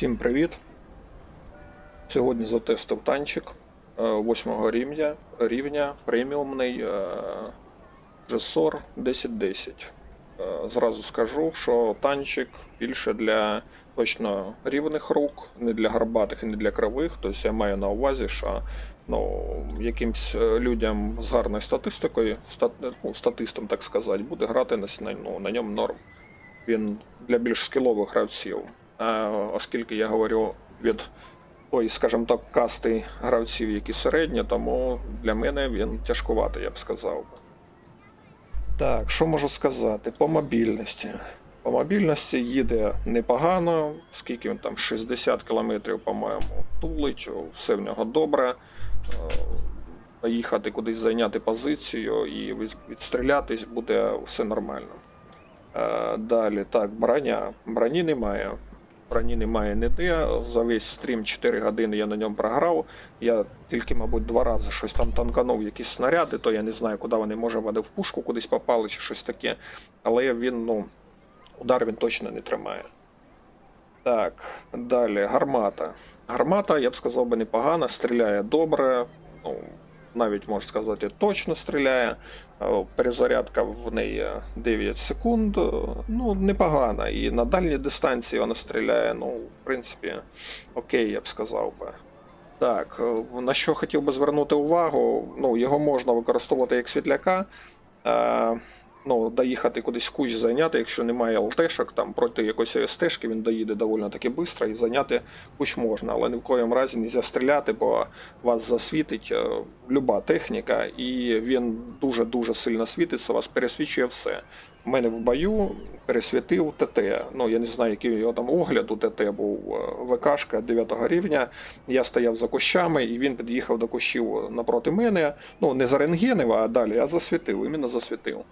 Всім привіт! Сьогодні затестив танчик 8 рівня, рівня преміумний е, GSOR 1010. Е, Зразу скажу, що танчик більше для точно рівних рук, не для гарбатих і не для кривих. Тобто я маю на увазі, що ну, якимсь е, людям з гарною статистикою, стат, ну, статистом, так сказати, буде грати на, ну, на ньому норм. Він для більш скілових гравців. А оскільки я говорю від ой, скажімо так, касти гравців, які середні, тому для мене він тяжкуватий, я б сказав. Так, що можу сказати? По мобільності. По мобільності їде непогано, скільки він там 60 км, по-моєму, тулить, все в нього добре. Е, Поїхати кудись зайняти позицію і відстрілятись буде все нормально. Е, Далі, так, броня. Броні немає. Броні немає ніде. За весь стрім 4 години я на ньому програв. Я тільки, мабуть, два рази щось там танканув, якісь снаряди, то я не знаю, куди вони, може, вони в пушку кудись попали чи щось таке. Але він, ну, удар він точно не тримає. Так, далі, гармата. Гармата, я б сказав би, непогана, стріляє добре. Ну, навіть можна сказати, точно стріляє. Е, Перезарядка в неї 9 секунд. Е, Ну, непогана. І на дальній дистанції вона стріляє, ну, в принципі, окей, я б сказав би. Так, е, на що хотів би звернути увагу, ну, його можна використовувати як світляка. Ну, доїхати кудись в кущ зайняти, якщо немає ЛТшок, там проти якоїсь СТшки він доїде доволі таки швидко і зайняти кущ можна, але ні в коєму разі не стріляти, бо вас засвітить е, люба техніка, і він дуже-дуже сильно світиться, вас пересвічує все. У мене в бою пересвітив ТТ. Ну, я не знаю, який його там огляд у ТТ був е, ВКшка 9 рівня. Я стояв за кущами, і він під'їхав до кущів напроти мене. Ну, не за рентгенів, а далі, а засвітив, іменно засвітив.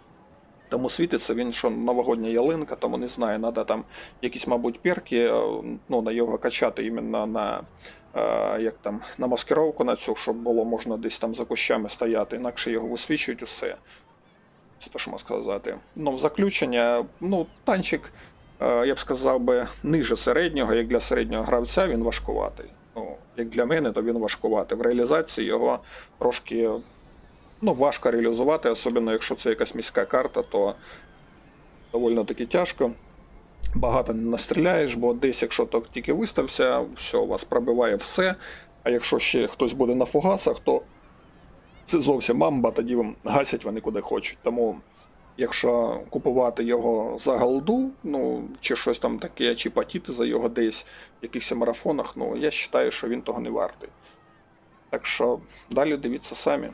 Тому світиться він, що новогодня ялинка, тому не знаю, треба там якісь, мабуть, перки е, ну, на його качати іменно на, е, як там, на маскировку на цю, щоб було можна десь там за кущами стояти, інакше його висвічують усе. Це те, що можна сказати. Ну, в заключення, ну, танчик, е, я б сказав би, ниже середнього, як для середнього гравця, він важкуватий. Ну, як для мене, то він важкуватий. В реалізації його трошки ну, важко реалізувати, особливо якщо це якась міська карта, то доволі таки тяжко. Багато не настріляєш, бо десь, якщо то тільки вистався, все, вас пробиває все. А якщо ще хтось буде на фугасах, то це зовсім мамба, тоді гасять вони куди хочуть. Тому, якщо купувати його за голду, ну, чи щось там таке, чи патіти за його десь в якихось марафонах, ну, я вважаю, що він того не вартий. Так що далі дивіться самі.